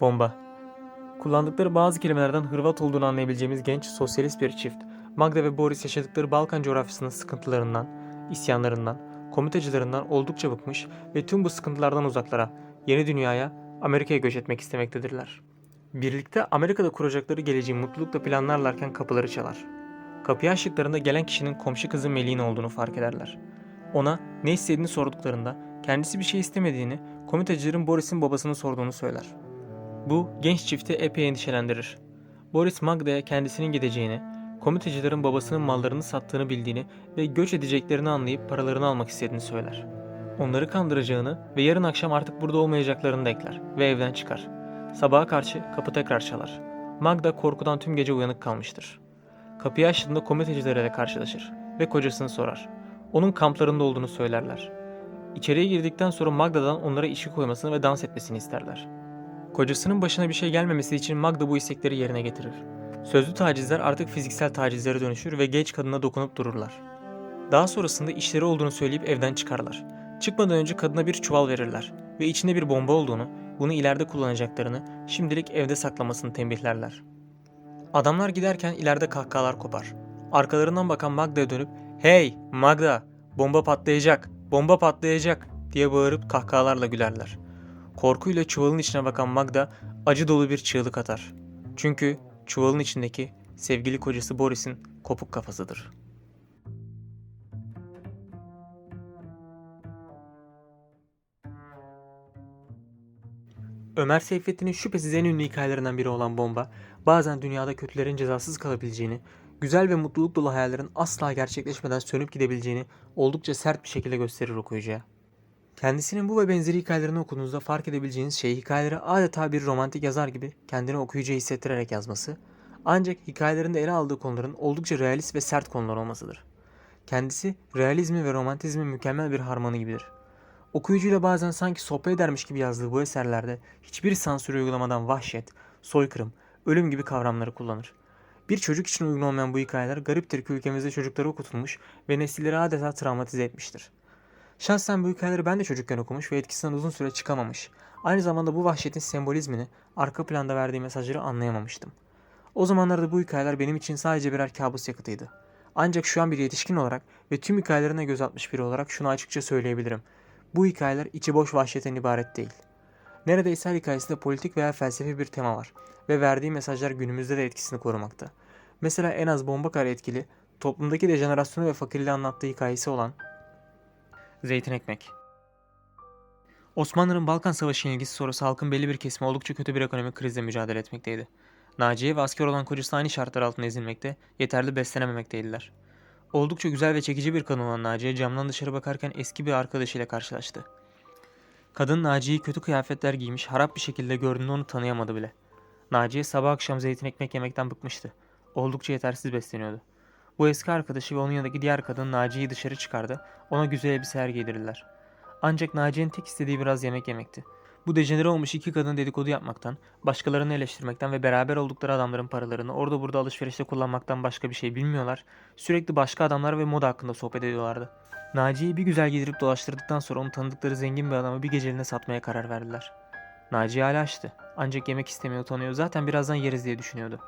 Bomba. Kullandıkları bazı kelimelerden Hırvat olduğunu anlayabileceğimiz genç sosyalist bir çift, Magda ve Boris yaşadıkları Balkan coğrafyasının sıkıntılarından, isyanlarından, komitacılarından oldukça bıkmış ve tüm bu sıkıntılardan uzaklara, yeni dünyaya, Amerika'ya göç etmek istemektedirler. Birlikte Amerika'da kuracakları geleceği mutlulukla planlarlarken kapıları çalar. Kapıyı açtıklarında gelen kişinin komşu kızı Melin olduğunu fark ederler. Ona ne istediğini sorduklarında kendisi bir şey istemediğini, komitacıların Boris'in babasını sorduğunu söyler. Bu genç çifti epey endişelendirir. Boris Magda'ya kendisinin gideceğini, komitecilerin babasının mallarını sattığını bildiğini ve göç edeceklerini anlayıp paralarını almak istediğini söyler. Onları kandıracağını ve yarın akşam artık burada olmayacaklarını da ekler ve evden çıkar. Sabaha karşı kapı tekrar çalar. Magda korkudan tüm gece uyanık kalmıştır. Kapıyı açtığında komitecileriyle karşılaşır ve kocasını sorar. Onun kamplarında olduğunu söylerler. İçeriye girdikten sonra Magda'dan onlara işi koymasını ve dans etmesini isterler. Kocasının başına bir şey gelmemesi için Magda bu istekleri yerine getirir. Sözlü tacizler artık fiziksel tacizlere dönüşür ve genç kadına dokunup dururlar. Daha sonrasında işleri olduğunu söyleyip evden çıkarlar. Çıkmadan önce kadına bir çuval verirler ve içinde bir bomba olduğunu, bunu ileride kullanacaklarını, şimdilik evde saklamasını tembihlerler. Adamlar giderken ileride kahkahalar kopar. Arkalarından bakan Magda'ya dönüp "Hey Magda, bomba patlayacak, bomba patlayacak." diye bağırıp kahkahalarla gülerler. Korkuyla çuvalın içine bakan Magda acı dolu bir çığlık atar. Çünkü çuvalın içindeki sevgili kocası Boris'in kopuk kafasıdır. Ömer Seyfettin'in şüphesiz en ünlü hikayelerinden biri olan Bomba, bazen dünyada kötülerin cezasız kalabileceğini, güzel ve mutluluk dolu hayallerin asla gerçekleşmeden sönüp gidebileceğini oldukça sert bir şekilde gösterir okuyucuya. Kendisinin bu ve benzeri hikayelerini okuduğunuzda fark edebileceğiniz şey hikayeleri adeta bir romantik yazar gibi kendini okuyucuya hissettirerek yazması, ancak hikayelerinde ele aldığı konuların oldukça realist ve sert konular olmasıdır. Kendisi realizmi ve romantizmin mükemmel bir harmanı gibidir. Okuyucuyla bazen sanki sohbet edermiş gibi yazdığı bu eserlerde hiçbir sansür uygulamadan vahşet, soykırım, ölüm gibi kavramları kullanır. Bir çocuk için uygun olmayan bu hikayeler gariptir ki ülkemizde çocuklara okutulmuş ve nesilleri adeta travmatize etmiştir. Şahsen bu hikayeleri ben de çocukken okumuş ve etkisinden uzun süre çıkamamış. Aynı zamanda bu vahşetin sembolizmini, arka planda verdiği mesajları anlayamamıştım. O zamanlarda bu hikayeler benim için sadece birer kabus yakıtıydı. Ancak şu an bir yetişkin olarak ve tüm hikayelerine göz atmış biri olarak şunu açıkça söyleyebilirim. Bu hikayeler içi boş vahşetten ibaret değil. Neredeyse her hikayesinde politik veya felsefi bir tema var ve verdiği mesajlar günümüzde de etkisini korumakta. Mesela en az bomba kadar etkili, toplumdaki dejenerasyonu ve fakirliği anlattığı hikayesi olan Zeytin Ekmek. Osmanlı'nın Balkan Savaşı ilgisi sonrası halkın belli bir kesimi oldukça kötü bir ekonomik krizle mücadele etmekteydi. Naciye ve asker olan kocası aynı şartlar altında ezilmekte, yeterli beslenememekteydiler. Oldukça güzel ve çekici bir kadın olan Naciye camdan dışarı bakarken eski bir arkadaşıyla karşılaştı. Kadın Naciye'yi kötü kıyafetler giymiş, harap bir şekilde gördüğünde onu tanıyamadı bile. Naciye sabah akşam zeytin ekmek yemekten bıkmıştı. Oldukça yetersiz besleniyordu. Bu eski arkadaşı ve onun yanındaki diğer kadın Naciye'yi dışarı çıkardı, ona güzel elbiseler giydirirler. Ancak Naciye'nin tek istediği biraz yemek yemekti. Bu dejenere olmuş iki kadın dedikodu yapmaktan, başkalarını eleştirmekten ve beraber oldukları adamların paralarını orada burada alışverişte kullanmaktan başka bir şey bilmiyorlar, sürekli başka adamlar ve moda hakkında sohbet ediyorlardı. Naciye'yi bir güzel giydirip dolaştırdıktan sonra onu tanıdıkları zengin bir adamı bir geceliğine satmaya karar verdiler. Naciye hala açtı. Ancak yemek istemiyor utanıyor. Zaten birazdan yeriz diye düşünüyordu.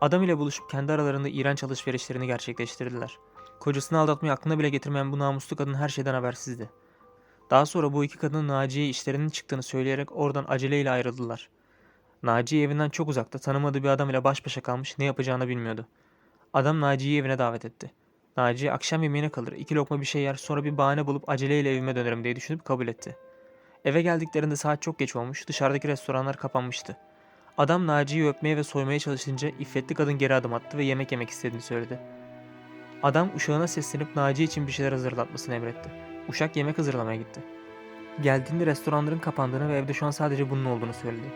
Adam ile buluşup kendi aralarında iğrenç alışverişlerini gerçekleştirdiler. Kocasını aldatmayı aklına bile getirmeyen bu namuslu kadın her şeyden habersizdi. Daha sonra bu iki kadın Naciye'ye işlerinin çıktığını söyleyerek oradan aceleyle ayrıldılar. Naciye evinden çok uzakta tanımadığı bir adam ile baş başa kalmış ne yapacağını bilmiyordu. Adam Naciye'yi evine davet etti. Naciye akşam yemeğine kalır, iki lokma bir şey yer sonra bir bahane bulup aceleyle evime dönerim diye düşünüp kabul etti. Eve geldiklerinde saat çok geç olmuş, dışarıdaki restoranlar kapanmıştı. Adam Naciye'yi öpmeye ve soymaya çalışınca iffetli kadın geri adım attı ve yemek yemek istediğini söyledi. Adam uşağına seslenip Naciye için bir şeyler hazırlatmasını emretti. Uşak yemek hazırlamaya gitti. Geldiğinde restoranların kapandığını ve evde şu an sadece bunun olduğunu söyledi.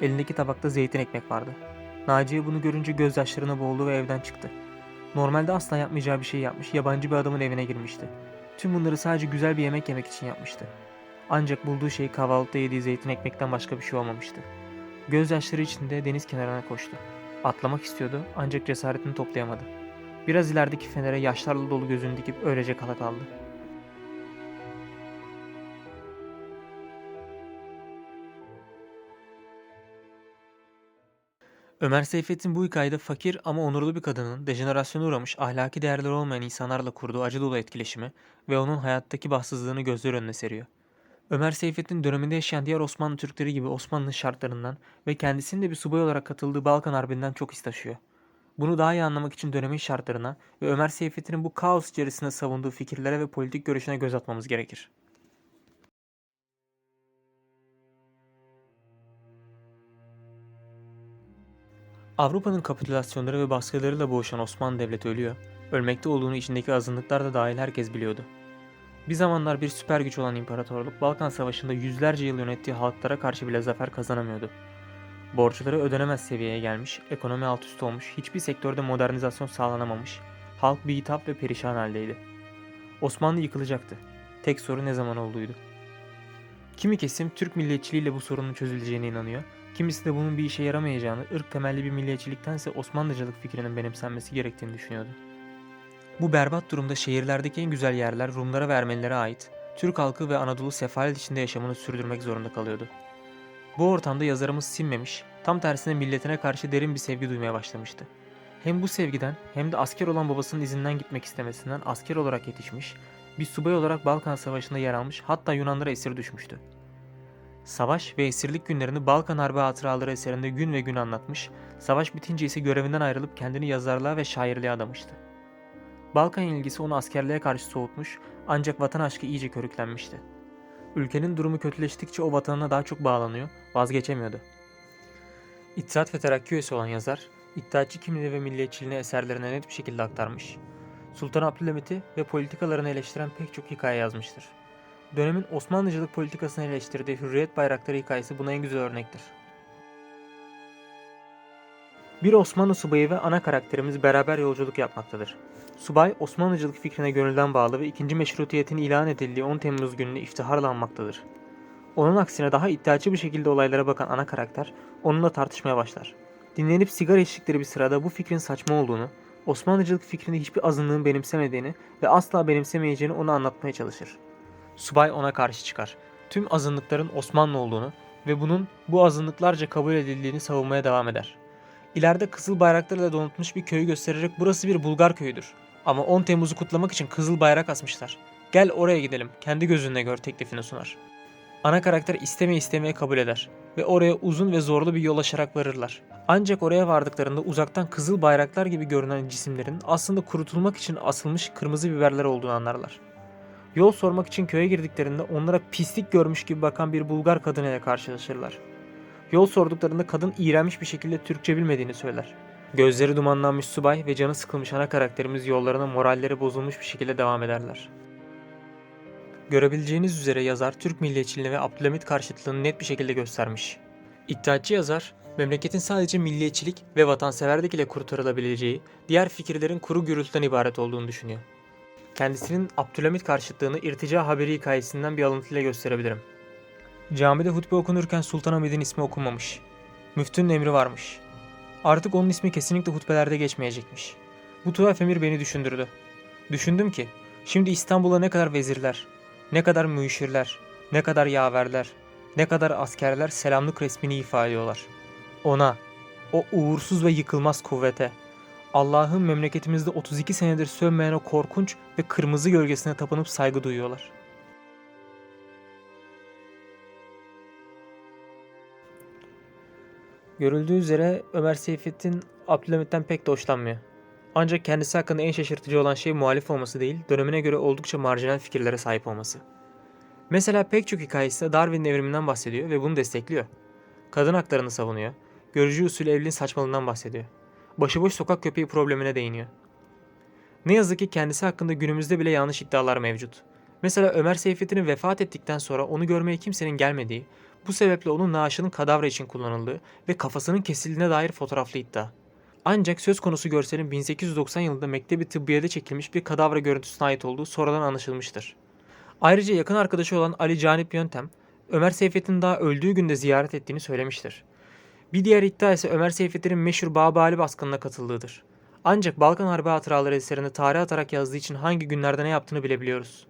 Elindeki tabakta zeytin ekmek vardı. Naciye bunu görünce gözyaşlarına boğuldu ve evden çıktı. Normalde asla yapmayacağı bir şey yapmış, yabancı bir adamın evine girmişti. Tüm bunları sadece güzel bir yemek yemek için yapmıştı. Ancak bulduğu şey kahvaltıda yediği zeytin ekmekten başka bir şey olmamıştı. Gözyaşları içinde deniz kenarına koştu. Atlamak istiyordu ancak cesaretini toplayamadı. Biraz ilerideki fenere yaşlarla dolu gözünü dikip öylece kala kaldı. Ömer Seyfettin bu hikayede fakir ama onurlu bir kadının dejenerasyona uğramış ahlaki değerleri olmayan insanlarla kurduğu acı dolu etkileşimi ve onun hayattaki bahtsızlığını gözler önüne seriyor. Ömer Seyfettin döneminde yaşayan diğer Osmanlı Türkleri gibi Osmanlı şartlarından ve kendisinin de bir subay olarak katıldığı Balkan Harbi'nden çok iz taşıyor. Bunu daha iyi anlamak için dönemin şartlarına ve Ömer Seyfettin'in bu kaos içerisinde savunduğu fikirlere ve politik görüşüne göz atmamız gerekir. Avrupa'nın kapitülasyonları ve baskılarıyla boğuşan Osmanlı Devleti ölüyor. Ölmekte olduğunu içindeki azınlıklar da dahil herkes biliyordu. Bir zamanlar bir süper güç olan imparatorluk Balkan Savaşı'nda yüzlerce yıl yönettiği halklara karşı bile zafer kazanamıyordu. Borçları ödenemez seviyeye gelmiş, ekonomi alt üst olmuş, hiçbir sektörde modernizasyon sağlanamamış, halk bitap ve perişan haldeydi. Osmanlı yıkılacaktı. Tek soru ne zaman olduğuydu. Kimi kesim Türk milliyetçiliğiyle bu sorunun çözüleceğine inanıyor, kimisi de bunun bir işe yaramayacağını, ırk temelli bir milliyetçiliktense Osmanlıcılık fikrinin benimsenmesi gerektiğini düşünüyordu. Bu berbat durumda şehirlerdeki en güzel yerler Rumlara ve Ermenilere ait, Türk halkı ve Anadolu sefalet içinde yaşamını sürdürmek zorunda kalıyordu. Bu ortamda yazarımız sinmemiş, tam tersine milletine karşı derin bir sevgi duymaya başlamıştı. Hem bu sevgiden hem de asker olan babasının izinden gitmek istemesinden asker olarak yetişmiş, bir subay olarak Balkan Savaşı'nda yer almış hatta Yunanlara esir düşmüştü. Savaş ve esirlik günlerini Balkan Harbi Hatıraları eserinde gün ve gün anlatmış, savaş bitince ise görevinden ayrılıp kendini yazarlığa ve şairliğe adamıştı. Balkan ilgisi onu askerliğe karşı soğutmuş ancak vatan aşkı iyice körüklenmişti. Ülkenin durumu kötüleştikçe o vatanına daha çok bağlanıyor, vazgeçemiyordu. İttihat ve Terakki üyesi olan yazar, iddiatçı kimliği ve milliyetçiliğini eserlerine net bir şekilde aktarmış. Sultan Abdülhamit'i ve politikalarını eleştiren pek çok hikaye yazmıştır. Dönemin Osmanlıcılık politikasını eleştirdiği Hürriyet Bayrakları hikayesi buna en güzel örnektir. Bir Osmanlı subayı ve ana karakterimiz beraber yolculuk yapmaktadır. Subay, Osmanlıcılık fikrine gönülden bağlı ve ikinci meşrutiyetin ilan edildiği 10 Temmuz gününü iftiharla anmaktadır. Onun aksine daha iddiaçı bir şekilde olaylara bakan ana karakter onunla tartışmaya başlar. Dinlenip sigara içtikleri bir sırada bu fikrin saçma olduğunu, Osmanlıcılık fikrini hiçbir azınlığın benimsemediğini ve asla benimsemeyeceğini ona anlatmaya çalışır. Subay ona karşı çıkar. Tüm azınlıkların Osmanlı olduğunu ve bunun bu azınlıklarca kabul edildiğini savunmaya devam eder. İleride kızıl bayraklarla donatılmış bir köyü göstererek burası bir Bulgar köyüdür. Ama 10 Temmuz'u kutlamak için kızıl bayrak asmışlar. Gel oraya gidelim, kendi gözünle gör teklifini sunar. Ana karakter isteme istemeye kabul eder ve oraya uzun ve zorlu bir yol aşarak varırlar. Ancak oraya vardıklarında uzaktan kızıl bayraklar gibi görünen cisimlerin aslında kurutulmak için asılmış kırmızı biberler olduğunu anlarlar. Yol sormak için köye girdiklerinde onlara pislik görmüş gibi bakan bir Bulgar kadınıyla karşılaşırlar. Yol sorduklarında kadın iğrenmiş bir şekilde Türkçe bilmediğini söyler. Gözleri dumanlanmış subay ve canı sıkılmış ana karakterimiz yollarına moralleri bozulmuş bir şekilde devam ederler. Görebileceğiniz üzere yazar Türk milliyetçiliğini ve Abdülhamit karşıtlığını net bir şekilde göstermiş. İddiatçı yazar, memleketin sadece milliyetçilik ve vatanseverlik ile kurtarılabileceği, diğer fikirlerin kuru gürültüden ibaret olduğunu düşünüyor. Kendisinin Abdülhamit karşıtlığını irtica haberi hikayesinden bir alıntıyla gösterebilirim. Camide hutbe okunurken Sultanahmet'in ismi okunmamış. Müftünün emri varmış. Artık onun ismi kesinlikle hutbelerde geçmeyecekmiş. Bu tuhaf emir beni düşündürdü. Düşündüm ki, şimdi İstanbul'a ne kadar vezirler, ne kadar müşirler, ne kadar yaverler, ne kadar askerler selamlık resmini ifa ediyorlar. Ona, o uğursuz ve yıkılmaz kuvvete, Allah'ın memleketimizde 32 senedir sönmeyen o korkunç ve kırmızı gölgesine tapınıp saygı duyuyorlar. Görüldüğü üzere Ömer Seyfettin Abdülhamit'ten pek de hoşlanmıyor. Ancak kendisi hakkında en şaşırtıcı olan şey muhalif olması değil, dönemine göre oldukça marjinal fikirlere sahip olması. Mesela pek çok hikayesinde Darwin'in evriminden bahsediyor ve bunu destekliyor. Kadın haklarını savunuyor, görücü usulü evliliğin saçmalığından bahsediyor. Başıboş sokak köpeği problemine değiniyor. Ne yazık ki kendisi hakkında günümüzde bile yanlış iddialar mevcut. Mesela Ömer Seyfettin'in vefat ettikten sonra onu görmeye kimsenin gelmediği, bu sebeple onun naaşının kadavra için kullanıldığı ve kafasının kesildiğine dair fotoğraflı iddia. Ancak söz konusu görselin 1890 yılında Mektebi Tıbbiye'de çekilmiş bir kadavra görüntüsüne ait olduğu sonradan anlaşılmıştır. Ayrıca yakın arkadaşı olan Ali Canip Yöntem, Ömer Seyfettin'in daha öldüğü günde ziyaret ettiğini söylemiştir. Bir diğer iddia ise Ömer Seyfettin'in meşhur Babali baskınına katıldığıdır. Ancak Balkan Harbi Hatıraları eserini tarih atarak yazdığı için hangi günlerde ne yaptığını bilebiliyoruz.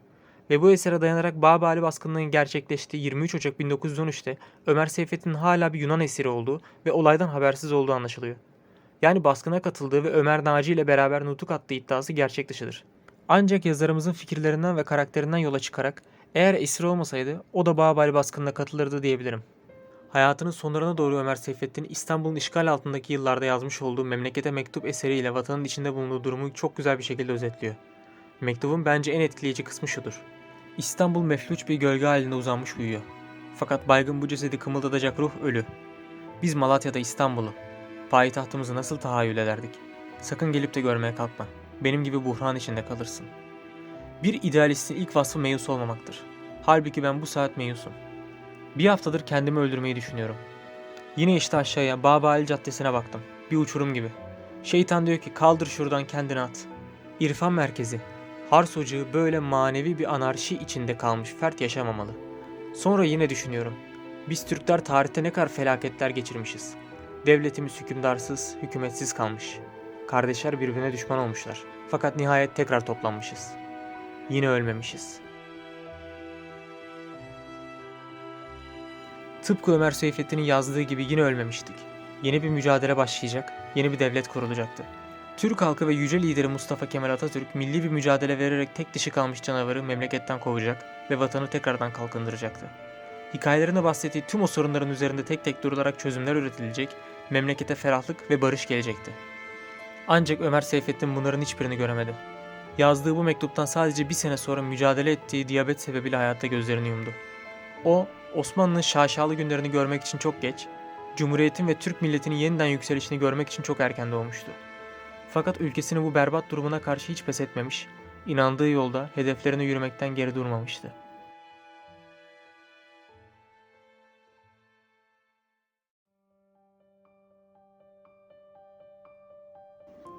Ve bu esere dayanarak Babali baskınlığının gerçekleştiği 23 Ocak 1913'te Ömer Seyfettin'in hala bir Yunan esiri olduğu ve olaydan habersiz olduğu anlaşılıyor. Yani baskına katıldığı ve Ömer Naci ile beraber nutuk attığı iddiası gerçek dışıdır. Ancak yazarımızın fikirlerinden ve karakterinden yola çıkarak eğer esir olmasaydı o da Babali baskınına katılırdı diyebilirim. Hayatının sonlarına doğru Ömer Seyfettin İstanbul'un işgal altındaki yıllarda yazmış olduğu Memlekete Mektup eseriyle vatanın içinde bulunduğu durumu çok güzel bir şekilde özetliyor. Mektubun bence en etkileyici kısmı şudur. İstanbul mefluç bir gölge halinde uzanmış uyuyor. Fakat baygın bu cesedi kımıldatacak ruh ölü. Biz Malatya'da İstanbul'u, payitahtımızı nasıl tahayyül ederdik? Sakın gelip de görmeye kalkma. Benim gibi buhran içinde kalırsın. Bir idealistin ilk vasfı meyus olmamaktır. Halbuki ben bu saat meyusum. Bir haftadır kendimi öldürmeyi düşünüyorum. Yine işte aşağıya Babali Caddesi'ne baktım. Bir uçurum gibi. Şeytan diyor ki kaldır şuradan kendini at. İrfan merkezi. Hars ocağı böyle manevi bir anarşi içinde kalmış fert yaşamamalı. Sonra yine düşünüyorum. Biz Türkler tarihte ne kadar felaketler geçirmişiz. Devletimiz hükümdarsız, hükümetsiz kalmış. Kardeşler birbirine düşman olmuşlar. Fakat nihayet tekrar toplanmışız. Yine ölmemişiz. Tıpkı Ömer Seyfettin'in yazdığı gibi yine ölmemiştik. Yeni bir mücadele başlayacak, yeni bir devlet kurulacaktı. Türk halkı ve yüce lideri Mustafa Kemal Atatürk milli bir mücadele vererek tek dişi kalmış canavarı memleketten kovacak ve vatanı tekrardan kalkındıracaktı. Hikayelerinde bahsettiği tüm o sorunların üzerinde tek tek durularak çözümler üretilecek, memlekete ferahlık ve barış gelecekti. Ancak Ömer Seyfettin bunların hiçbirini göremedi. Yazdığı bu mektuptan sadece bir sene sonra mücadele ettiği diyabet sebebiyle hayatta gözlerini yumdu. O, Osmanlı'nın şaşalı günlerini görmek için çok geç, Cumhuriyet'in ve Türk milletinin yeniden yükselişini görmek için çok erken doğmuştu. Fakat ülkesinin bu berbat durumuna karşı hiç pes etmemiş, inandığı yolda hedeflerine yürümekten geri durmamıştı.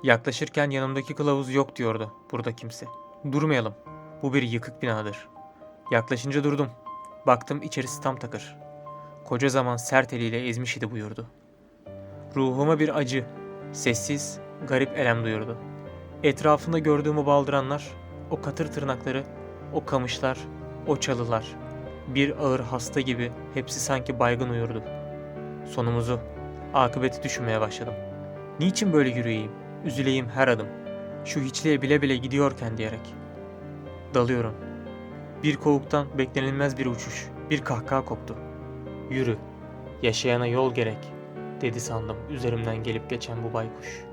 Yaklaşırken yanımdaki kılavuz yok diyordu burada kimse. Durmayalım. Bu bir yıkık binadır. Yaklaşınca durdum. Baktım içerisi tam takır. Koca zaman sert eliyle ezmiş idi buyurdu. Ruhuma bir acı, sessiz, garip elem duyurdu. Etrafında gördüğümü baldıranlar, o katır tırnakları, o kamışlar, o çalılar. Bir ağır hasta gibi hepsi sanki baygın uyurdu. Sonumuzu, akıbeti düşünmeye başladım. Niçin böyle yürüyeyim, üzüleyim her adım, şu hiçliğe bile bile gidiyorken diyerek. Dalıyorum. Bir kovuktan beklenilmez bir uçuş, bir kahkaha koptu. Yürü, yaşayana yol gerek, dedi sandım üzerimden gelip geçen bu baykuş.